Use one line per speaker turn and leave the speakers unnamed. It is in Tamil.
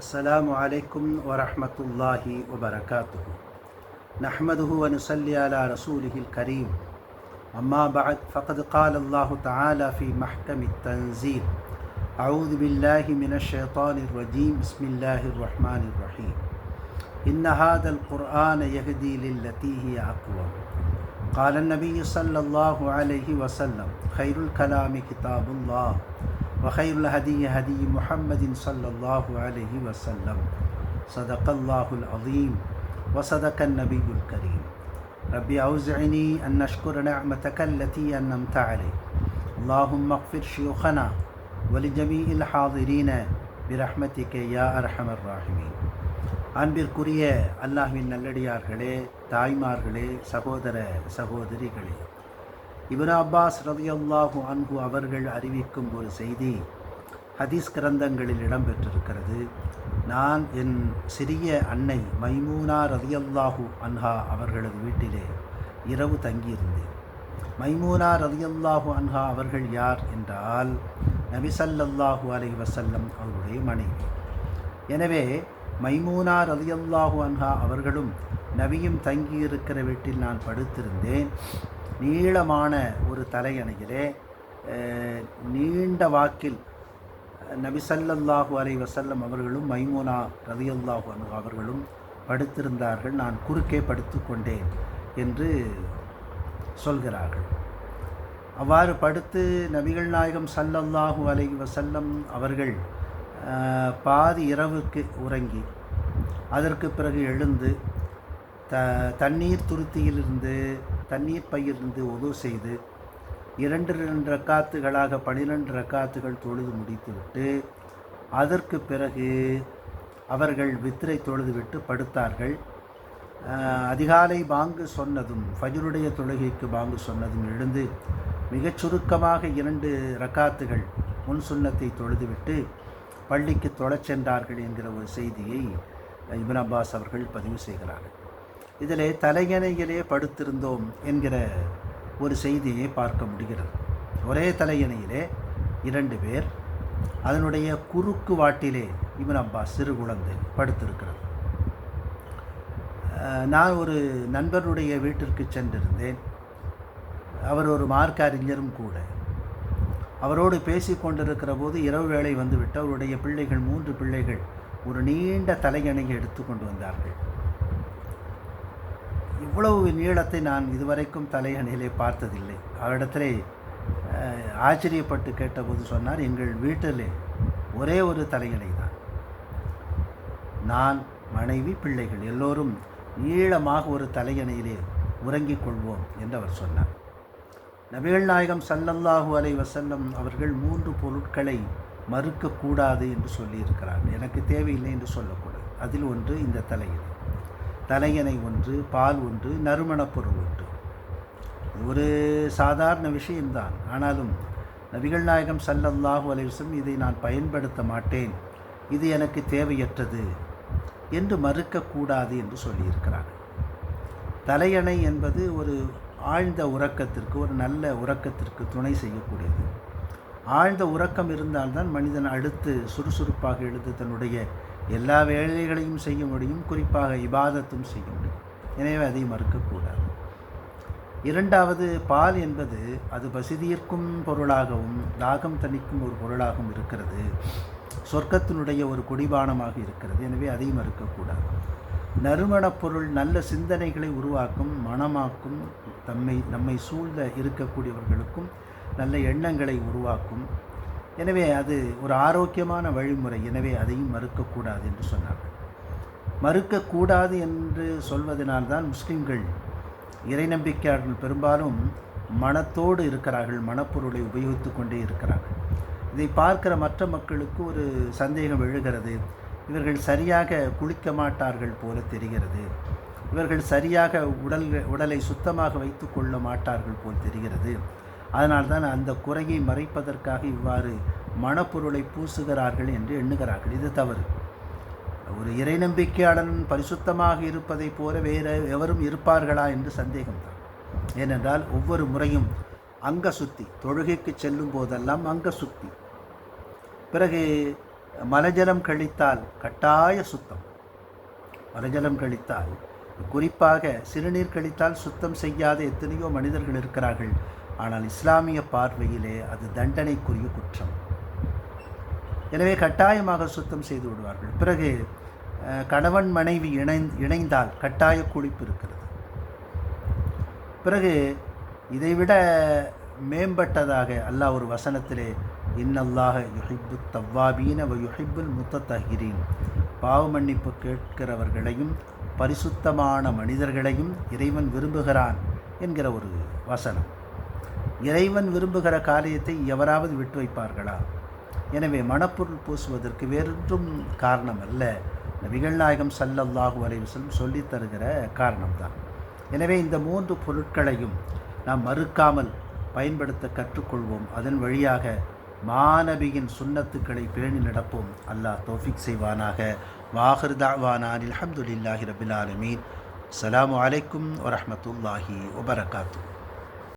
السلام عليكم ورحمة الله وبركاته. نحمده ونصلي على رسوله الكريم. أما بعد فقد قال الله تعالى في محكم التنزيل أعوذ بالله من الشيطان الرجيم. بسم الله الرحمن الرحيم. إن هذا القرآن يهدي للتي هي أقوم قال النبي صلى الله عليه وسلم خير الكلام كتاب الله. وخير الهدي هدي محمد صلى الله عليه وسلم صدق الله العظيم وصدق النبي الكريم ربي أوزعني أن نشكر نعمتك التي أنمت علي اللهم اغفر شيوخنا ولجميع الحاضرين برحمتك يا أرحم الراحمين அன்பிற்குரிய அல்லாஹ்வின் நல்லடியார்களே தாய்மார்களே சகோதர சகோதரிகளே இப்னு அப்பாஸ் ரதியல்லாஹு அன்ஹு அவர்கள் அறிவிக்கும் ஒரு செய்தி ஹதீஸ் கிரந்தங்களில் இடம்பெற்றிருக்கிறது. நான் என் சிறிய அன்னை மைமூனா ரதியல்லாஹு அன்ஹா அவர்களது வீட்டிலே இரவு தங்கியிருந்தேன். மைமூனா ரதியல்லாஹு அன்ஹா அவர்கள் யார் என்றால் நபிசல்லாஹு அலை வசல்லம் அவருடைய மனைவி. எனவே மைமூனா ரதியல்லாஹு அன்ஹா அவர்களும் நபியும் தங்கியிருக்கிற வீட்டில் நான் படுத்திருந்தேன். நீளமான ஒரு தலையணையிலே நீண்ட வாக்கில் நபிசல்லாஹு சல்லல்லாஹு அலை வசல்லம் அவர்களும் மைமூனா ரதியுல்லாஹு அன்ஹா அவர்களும் படுத்திருந்தார்கள். நான் குறுக்கே படுத்து கொண்டேன் என்று சொல்கிறார்கள். அவ்வாறு படுத்து நபிகள் நாயகம் சல்லல்லாஹு அலை வசல்லம் அவர்கள் பாதி இரவுக்கு உறங்கி அதற்கு பிறகு எழுந்து த தண்ணீர் துருத்தியிலிருந்து தண்ணீர் பயிர்ந்து உதவு செய்து இரண்டு ரெண்டு ரக்காத்துகளாக பனிரெண்டு ரக்காத்துகள் தொழுது முடித்துவிட்டு அதற்கு பிறகு அவர்கள் வித்திரை தொழுதுவிட்டு படுத்தார்கள். அதிகாலை பாங்கு சொன்னதும் ஃபஜருடைய தொழுகைக்கு பாங்கு சொன்னதும் எழுந்து மிகச் சுருக்கமாக இரண்டு ரக்காத்துகள் முன் சுண்ணத்தை தொழுதுவிட்டு பள்ளிக்கு தொழச் சென்றார்கள் என்கிற ஒரு செய்தியை இபின் அப்பாஸ் அவர்கள் பதிவு செய்கிறார்கள். இதிலே தலையணையிலே படுத்திருந்தோம் என்கிற ஒரு செய்தியை பார்க்க முடிகிறது. ஒரே தலையணையிலே இரண்டு பேர் அதனுடைய குறுக்கு வாட்டிலே இவன் அப்பா சிறு குழந்தை படுத்திருக்கிறது. நான் ஒரு நண்பருடைய வீட்டிற்கு சென்றிருந்தேன். அவர் ஒரு மார்க்க அறிஞரும் கூட. அவரோடு பேசி கொண்டிருக்கிற போது இரவு வேளை வந்துவிட்டு அவருடைய பிள்ளைகள் மூன்று பிள்ளைகள் ஒரு நீண்ட தலையணையை எடுத்து கொண்டு வந்தார்கள். இவ்வளவு நீளத்தை நான் இதுவரைக்கும் தலையணையிலே பார்த்ததில்லை. அவரிடத்திலே ஆச்சரியப்பட்டு கேட்டபோது சொன்னார் எங்கள் வீட்டிலே ஒரே ஒரு தலையணை தான். நான் மனைவி பிள்ளைகள் எல்லோரும் நீளமாக ஒரு தலையணையிலே உறங்கிக் கொள்வோம் என்று அவர் சொன்னார். நபிகள் நாயகம் சல்லல்லாஹூ அலை வசல்லம் அவர்கள் மூன்று பொருட்களை மறுக்கக்கூடாது என்று சொல்லியிருக்கிறார் எனக்கு தேவையில்லை என்று சொல்லக்கூடாது. அதில் ஒன்று இந்த தலையணை. தலையணை ஒன்று பால் ஒன்று நறுமணப் பொருள் ஒன்று. ஒரு சாதாரண விஷயம்தான். ஆனாலும் நபிகள் நாயகம் சல்லல்லாஹு அலைவசம் இதை நான் பயன்படுத்த மாட்டேன். இது எனக்கு தேவையற்றது என்று மறுக்கக்கூடாது என்று சொல்லியிருக்கிறார் தலையணை என்பது ஒரு ஆழ்ந்த உறக்கத்திற்கு ஒரு நல்ல உறக்கத்திற்கு துணை செய்யக்கூடியது. ஆழ்ந்த உறக்கம் இருந்தால்தான் மனிதன் அடுத்து சுறுசுறுப்பாக எழுந்து தன்னுடைய எல்லா வேலைகளையும் செய்ய முடியும் குறிப்பாக இபாதத்தும் செய்ய முடியும். எனவே அதை மறுக்கக்கூடாது. இரண்டாவது பால் என்பது அது பசிதீர்க்கும் பொருளாகவும் தாகம் தணிக்கும் ஒரு பொருளாகவும் இருக்கிறது. சொர்க்கத்தினுடைய ஒரு குடிபானமாக இருக்கிறது. எனவே அதை மறுக்கக்கூடாது. நறுமணப் பொருள் நல்ல சிந்தனைகளை உருவாக்கும் மனமாக்கும் தம்மை நம்மை சூழ்ந்த இருக்கக்கூடியவர்களுக்கும் நல்ல எண்ணங்களை உருவாக்கும் எனவே அது ஒரு ஆரோக்கியமான வழிமுறை. எனவே அதையும் மறுக்கக்கூடாது என்று சொன்னார்கள். மறுக்கக்கூடாது என்று சொல்வதனால்தான் முஸ்லீம்கள் இறை நம்பிக்கையாளர்கள் பெரும்பாலும் மனத்தோடு இருக்கிறார்கள் மனப்பொருளை உபயோகித்து கொண்டே இருக்கிறார்கள். இதை பார்க்கிற மற்ற மக்களுக்கு ஒரு சந்தேகம் எழுகிறது. இவர்கள் சரியாக குளிக்க மாட்டார்கள் போல தெரிகிறது. இவர்கள் சரியாக உடல் உடலை சுத்தமாக வைத்து கொள்ள மாட்டார்கள் போல் தெரிகிறது. அதனால்தான் அந்த குறையை மறைப்பதற்காக இவ்வாறு மனப்பொருளை பூசுகிறார்கள் என்று எண்ணுகிறார்கள். இது தவறு. ஒரு இறை நம்பிக்கையாளன் பரிசுத்தமாக இருப்பதைப் போல வேறு எவரும் இருப்பார்களா என்று சந்தேகம்தான். ஏனென்றால் ஒவ்வொரு முறையும் அங்க சுத்தி தொழுகைக்கு செல்லும் போதெல்லாம் அங்க சுத்தி பிறகு மலஜலம் கழித்தால் கட்டாய சுத்தம். மலஜலம் கழித்தால் குறிப்பாக சிறுநீர் கழித்தால் சுத்தம் செய்யாத எத்தனையோ மனிதர்கள் இருக்கிறார்கள். ஆனால் இஸ்லாமிய பார்வையிலே அது தண்டனைக்குரிய குற்றம். எனவே கட்டாயமாக சுத்தம் செய்து விடுவார்கள். பிறகு கணவன் மனைவி இணை இணைந்தால் கட்டாய குளிப்பு இருக்கிறது. பிறகு இதைவிட மேம்பட்டதாக அல்லாஹ் ஒரு வசனத்திலே இன்னல்லாஹ யுஹிப்பு தவ்வாபீன வ யுஹிப்புல் முத்தத்தஹிரீன் பாவ மன்னிப்பு கேட்கிறவர்களையும் பரிசுத்தமான மனிதர்களையும் இறைவன் விரும்புகிறான் என்கிற ஒரு வசனம். இறைவன் விரும்புகிற காரியத்தை எவராவது விட்டு வைப்பார்களா? எனவே மணப்பொருள் பூசுவதற்கு வேறொன்றும் காரணம் அல்ல நபிகள் நாயகம் சல்லல்லாஹு அலைஹி சொல்லித் தருகிற காரணம்தான். எனவே இந்த மூன்று பொருட்களையும் நாம் மறுக்காமல் பயன்படுத்த கற்றுக்கொள்வோம். அதன் வழியாக மாநபியின் சுன்னத்துக்களை பேணி நடப்போம். அல்லாஹ் தோஃபிக் செய்வானாக. வாஹர்தாவானான் தாவானான் அல்ஹம்துலில்லாஹி ரபில் ஆலமீன். அஸ்ஸலாமு அலைக்கும் வரமத்துல்லாஹி வபரகாத்தூ